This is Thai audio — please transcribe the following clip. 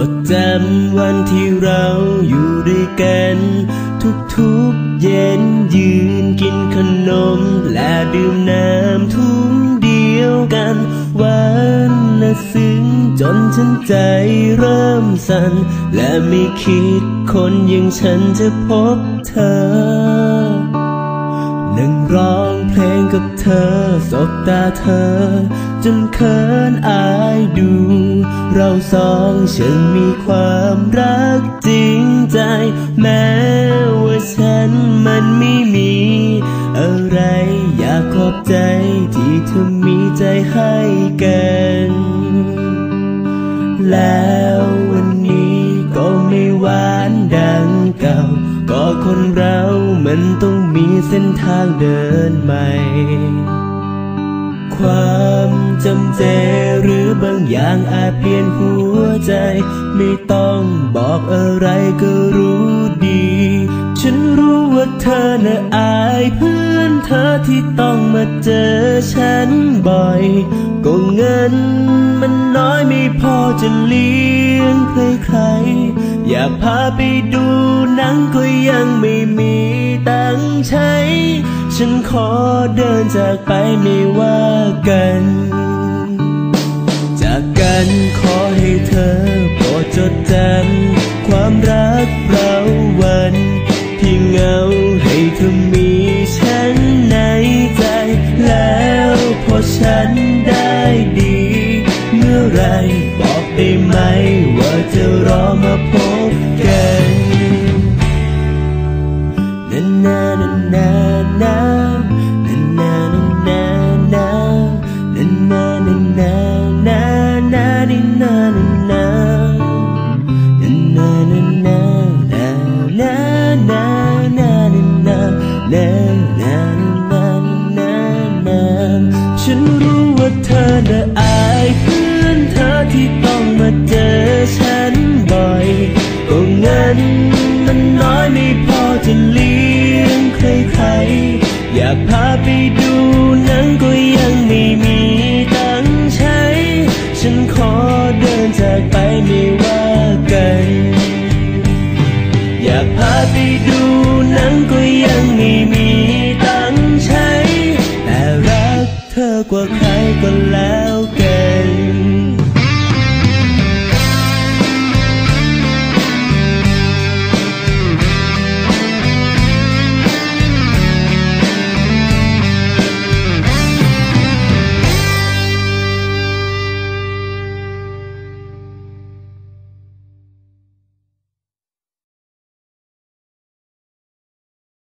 จดจำวันที่เราอยู่ด้วยกัน ทุกๆเย็นยืนกินขนม และดื่มน้ำทุ่มเดียวกันวันละซึ้งจนฉันใจเริ่มสั่น และไม่คิดคนอย่างฉันจะพบเธอ นั่งร้องเพลงกับเธอ สบตาเธอ จนเขินอายดู เราสองฉันมีความรักจริงใจ แม้ว่าฉันมันไม่มี อะไรอยากขอบใจที่เธอมีใจให้กัน แล้ว คนเรามันต้องมีเส้นทางเดินใหม่ ความจำเจหรือบางอย่างอาจเปลี่ยนหัวใจ ไม่ต้องบอกอะไรก็รู้ดี ฉันรู้ว่าเธอน่ะอายเพื่อนเธอที่ต้องมาเจอฉันบ่อย ก็เงินมันน้อยไม่พอจะเลี้ยงใครๆ อยากพาไปดูหนังก็ยังไม่มีตังใช้ ฉันขอเดินจากไปไม่ว่ากัน จากกันขอให้เธอโปรดจดจำความรักเราวัน ที่เหงาให้เธอมีฉันในใจแล้วพอฉัน รู้ว่าเธอน่ะอายเพื่อนเธอที่ต้องมาเจอฉันบ่อยก็เงินมันน้อยไม่พอจะเลี้ยงใครๆ อยากพาไปดูหนังก็ยังไม่มีตังใช้ ฉันขอเดินจากไปไม่ว่ากัน อยากพาไปดูหนัง love.